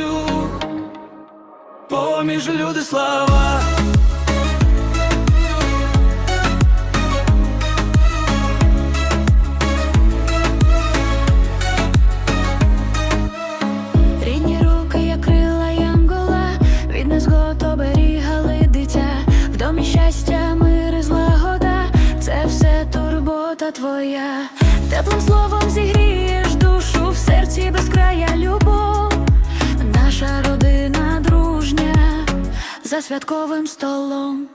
йде поміж люди слава. Рідні руки, як крила янгола, від незгод оберігали дитя, в домі щастя, мир і це все турбота твоя, теплим словом святковим столом.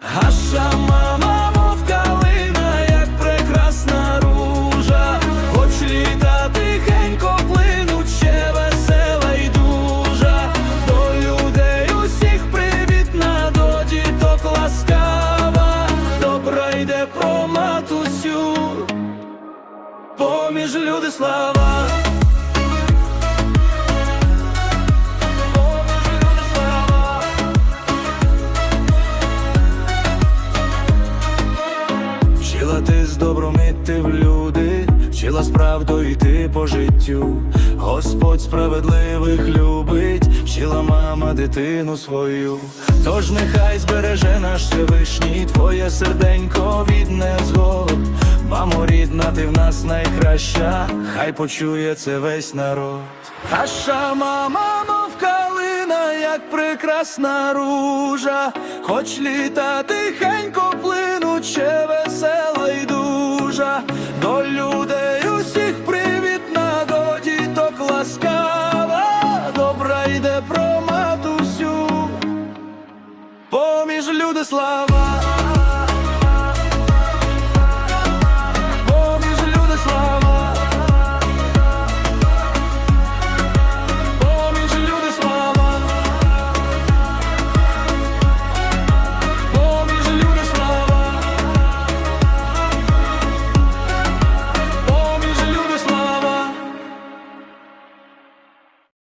Гаша мама, мов калина, як прекрасна ружа, хоч літа тихенько плинуть, ще весела й дужа, до людей усіх привітна, до діток ласкава, добра йде про матусю, поміж люди слава. Вчила ти з добром іти в люди, вчила справду йти по життю. Господь справедливих любить, вчила мама дитину свою. Тож нехай збереже наш Всевишній, твоє серденько від незгод. Мамо рідна, ти в нас найкраща, хай почує це весь народ. Наша мама, мов калина, як прекрасна ружа, хоч літа тихенько й дужа, до людей усіх привітна, до діток ласкава, добра йде про матусю, поміж люди слава.